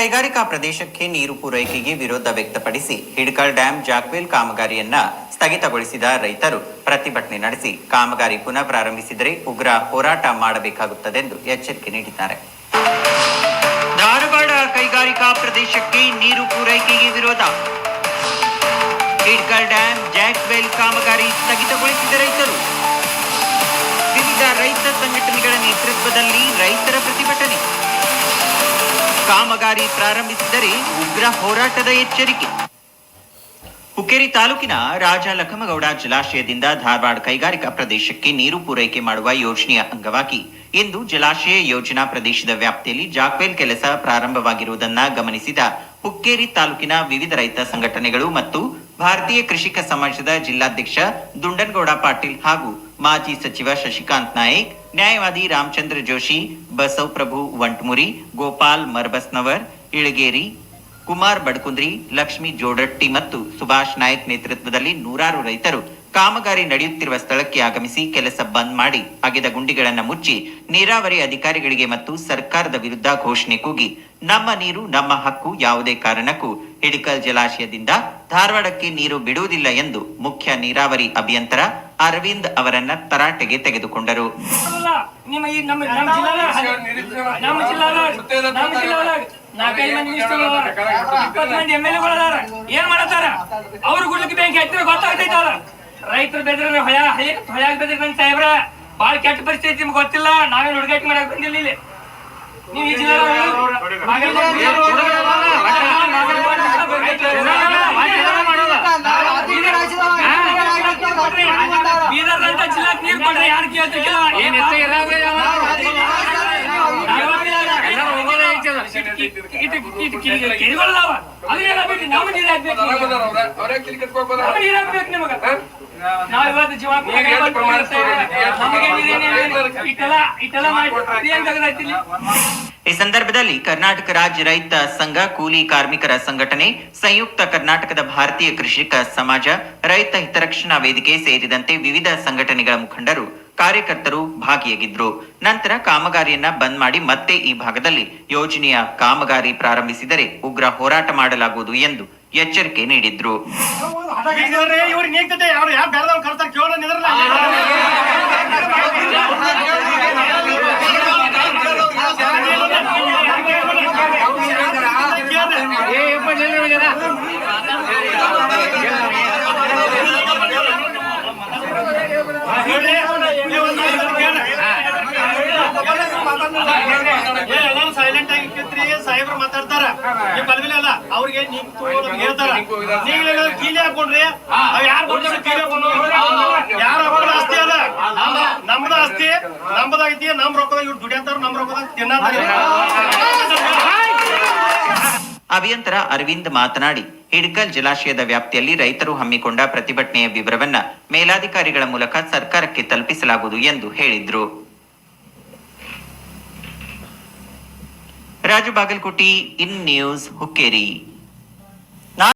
ಕೈಗಾರಿಕಾ ಪ್ರದೇಶಕ್ಕೆ ನೀರು ಪೂರೈಕೆಗೆ ವಿರೋಧ ವ್ಯಕ್ತಪಡಿಸಿ ಹಿಡ್ಕಲ್ ಡ್ಯಾಂ ಜಾಕ್ವೆಲ್ ಕಾಮಗಾರಿಯನ್ನ ಸ್ಥಗಿತಗೊಳಿಸಿದ ರೈತರು ಪ್ರತಿಭಟನೆ ನಡೆಸಿ ಕಾಮಗಾರಿ ಪುನಃ ಪ್ರಾರಂಭಿಸಿದರೆ ಉಗ್ರ ಹೋರಾಟ ಮಾಡಬೇಕಾಗುತ್ತದೆ ಎಂದು ಎಚ್ಚರಿಕೆ ನೀಡಿದ್ದಾರೆ. ಧಾರವಾಡ ಕೈಗಾರಿಕಾ ಪ್ರದೇಶಕ್ಕೆ ನೀರು ಪೂರೈಕೆಗೆ ವಿರೋಧ. ಹಿಡ್ಕಲ್ ಡ್ಯಾಂ ಜಾಕ್ವೆಲ್ ಕಾಮಗಾರಿ ಸ್ಥಗಿತಗೊಳಿಸಿದ ರೈತರು. ವಿವಿಧ ರೈತ ಸಂಘಟನೆಗಳ ನೇತೃತ್ವದಲ್ಲಿ ರೈತರ ಪ್ರತಿಭಟನೆ. ಕಾಮಗಾರಿ ಪ್ರಾರಂಭಿಸಿದರೆ ಉಗ್ರ ಹೋರಾಟದ ಎಚ್ಚರಿಕೆ. ಹುಕ್ಕೇರಿ ತಾಲೂಕಿನ ರಾಜ ಲಖಮಗೌಡ ಜಲಾಶಯದಿಂದ ಧಾರವಾಡ ಕೈಗಾರಿಕಾ ಪ್ರದೇಶಕ್ಕೆ ನೀರು ಪೂರೈಕೆ ಮಾಡುವ ಯೋಜನೆಯ ಅಂಗವಾಗಿ ಇಂದು ಜಲಾಶಯ ಯೋಜನಾ ಪ್ರದೇಶದ ವ್ಯಾಪ್ತಿಯಲ್ಲಿ ಜಾಕ್ವೆಲ್ ಕೆಲಸ ಪ್ರಾರಂಭವಾಗಿರುವುದನ್ನ ಗಮನಿಸಿದ ಹುಕ್ಕೇರಿ ತಾಲೂಕಿನ ವಿವಿಧ ರೈತ ಸಂಘಟನೆಗಳು ಮತ್ತು ಭಾರತೀಯ ಕೃಷಿಕ ಸಮಾಜದ ಜಿಲ್ಲಾಧ್ಯಕ್ಷ ದುಂಡನ್ಗೌಡ ಪಾಟೀಲ್ ಹಾಗೂ ಮಾಜಿ ಸಚಿವ ಶಶಿಕಾಂತ್ ನಾಯಕ್, ನ್ಯಾಯವಾದಿ ರಾಮಚಂದ್ರ ಜೋಶಿ ಬಸವಪ್ರಭು ವಂಟ್ಮುರಿ, ಗೋಪಾಲ್ ಮರಬಸ್ನವರ್, ಇಳಗೇರಿ, ಕುಮಾರ್ ಬಡ್ಕುಂದ್ರಿ, ಲಕ್ಷ್ಮಿ ಜೋಡಟ್ಟಿ ಮತ್ತು ಸುಭಾಷ್ ನಾಯಕ್ ನೇತೃತ್ವದಲ್ಲಿ ನೂರಾರು ರೈತರು ಕಾಮಗಾರಿ ನಡೆಯುತ್ತಿರುವ ಸ್ಥಳಕ್ಕೆ ಆಗಮಿಸಿ ಕೆಲಸ ಬಂದ್ ಮಾಡಿ ಅಗೆದ ಗುಂಡಿಗಳನ್ನು ಮುಚ್ಚಿ ನೀರಾವರಿ ಅಧಿಕಾರಿಗಳಿಗೆ ಮತ್ತು ಸರ್ಕಾರದ ವಿರುದ್ಧ ಘೋಷಣೆ ಕೂಗಿ, ನಮ್ಮ ನೀರು, ನಮ್ಮ ಹಕ್ಕು ಯಾವುದೇ ಕಾರಣಕ್ಕೂ ಹಿಡಿಕಲ್ ಜಲಾಶಯದಿಂದ ಧಾರವಾಡಕ್ಕೆ ನೀರು ಬಿಡುವುದಿಲ್ಲ ಎಂದು ಮುಖ್ಯ ನೀರಾವರಿ ಅಭಿಯಂತರ ಅರವಿಂದ್ ಅವರನ್ನ ತರಾಟೆಗೆ ತೆಗೆದುಕೊಂಡರು. ಏನ್ ಮಾಡತಾರ ಅವ್ರು ಗುಡ್ಲಿಕ್ಕೆ ಗೊತ್ತಾಗ್ತೈತಲ್ಲ. ರೈತರು ಬೆದ್ರೆ ಹೊಯ ಹೊಯಾಗ ಬೆದ್ರ ನನ್ ಸಾಹೇಬ್ರ ಬಾಳ ಕೆಟ್ಟ ಪರಿಸ್ಥಿತಿ ನಿಮ್ಗೆ ಗೊತ್ತಿಲ್ಲ ನಾವೇನು ಹುಡುಗಾಟ ಮಾಡಕ್ ಬಂದಿಲ್ಲ ಇಲ್ಲಿ. ನೀವು ಈ ಜಿಲ್ಲಾದ ಬೀದರ್ ಅಂತ ಜಿಲ್ಲಾಕ್ ನೀರ್ ಕೊಡ್ರಿ ಯಾರು ಕೇಳ್ತಿಲ್ಲ ಏನ್ ಕೆರಿಗಳದಾವ ಅದನ್ನೆಲ್ಲ ಬಿಟ್ಟು ನಮ್ಮ ನೀರ್ ಹಾಕ್ಬೇಕು ನಮ್ಮ ನೀರ್ ಹಾಕ್ಬೇಕು ನಿಮಗ ನಾವ್ ಇವತ್ತು ಜೀವ ನಮಗೆ ಇಟ್ಟೆಲ್ಲ ಇಟ್ಟೆಲ್ಲ ಮಾಡಿ ಏನ್ ತೆಗೆದಾಯ್ತಿಲ್ಲ ಈ ಸಂದರ್ಭದಲ್ಲಿ ಕರ್ನಾಟಕ ರಾಜ್ಯ ರೈತ ಸಂಘ ಕೂಲಿ ಕಾರ್ಮಿಕರ ಸಂಘಟನೆ ಸಂಯುಕ್ತ ಕರ್ನಾಟಕದ ಭಾರತೀಯ ಕೃಷಿಕ ಸಮಾಜ ರೈತ ಹಿತರಕ್ಷಣಾ ವೇದಿಕೆ ಸೇರಿದಂತೆ ವಿವಿಧ ಸಂಘಟನೆಗಳ ಮುಖಂಡರು ಕಾರ್ಯಕರ್ತರು ಭಾಗಿಯಾಗಿದ್ರು ನಂತರ ಕಾಮಗಾರಿಯನ್ನ ಬಂದ್ ಮಾಡಿ ಮತ್ತೆ ಈ ಭಾಗದಲ್ಲಿ ಯೋಜನೆಯ ಕಾಮಗಾರಿ ಪ್ರಾರಂಭಿಸಿದರೆ ಉಗ್ರ ಹೋರಾಟ ಮಾಡಲಾಗುವುದು ಎಂದು ಎಚ್ಚರಿಕೆ ನೀಡಿದ್ರು ಇವ್ರಿಗೆ ನೀಗ್ತದೆ ಅವ್ರು ಯಾರು ಬೇರೆದವ್ರು ಕರ್ತಾರೆ ಕೇಳೋ ನಿದ್ರಲ್ಲ ಸೈಲೆಂಟ್ ಆಗಿ ಇಟ್ಟಿದ್ರಿ ಸಾಹೇಬ್ರು ಮಾತಾಡ್ತಾರ. ನೀವು ಬಲ್ವಿಲ್ಲ ಅಲ್ಲ ಅವ್ರಿಗೆ ನಿಂತು ಹೇಳ್ತಾರ. ನೀವು ಕೀಲಿ ಹಾಕೊಂಡ್ರಿ ಅವ್ ಯಾರು ಕೊಡ್ತಾರೆ ಕೀಲಿ ಹಾಕೊಂಡು ಯಾರ ಹಾಕೊಂಡ್ರೆ ಆಸ್ತಿ ಅಲ್ಲ ನಮ್ದ ಆಸ್ತಿ ನಮ್ದಾಗೈತಿ ನಮ್ ರೊಕ್ಕದಾಗ ಇವ್ರು ದುಡಿಯಂತಾರ ನಮ್ ರೊಕ್ಕದಾಗ ತಿನ್ನತಾರ. ಅಭಿಯಂತರ ಅರವಿಂದ್ ಮಾತನಾಡಿ ಹಿಡ್ಕಲ್ ಜಲಾಶಯದ ವ್ಯಾಪ್ತಿಯಲ್ಲಿ ರೈತರು ಹಮ್ಮಿಕೊಂಡ ಪ್ರತಿಭಟನೆಯ ವಿವರವನ್ನ ಮೇಲಾಧಿಕಾರಿಗಳ ಮೂಲಕ ಸರ್ಕಾರಕ್ಕೆ ತಲುಪಿಸಲಾಗುವುದು ಎಂದು ಹೇಳಿದ್ರು. Raju Bagalkoti in news Hukkeri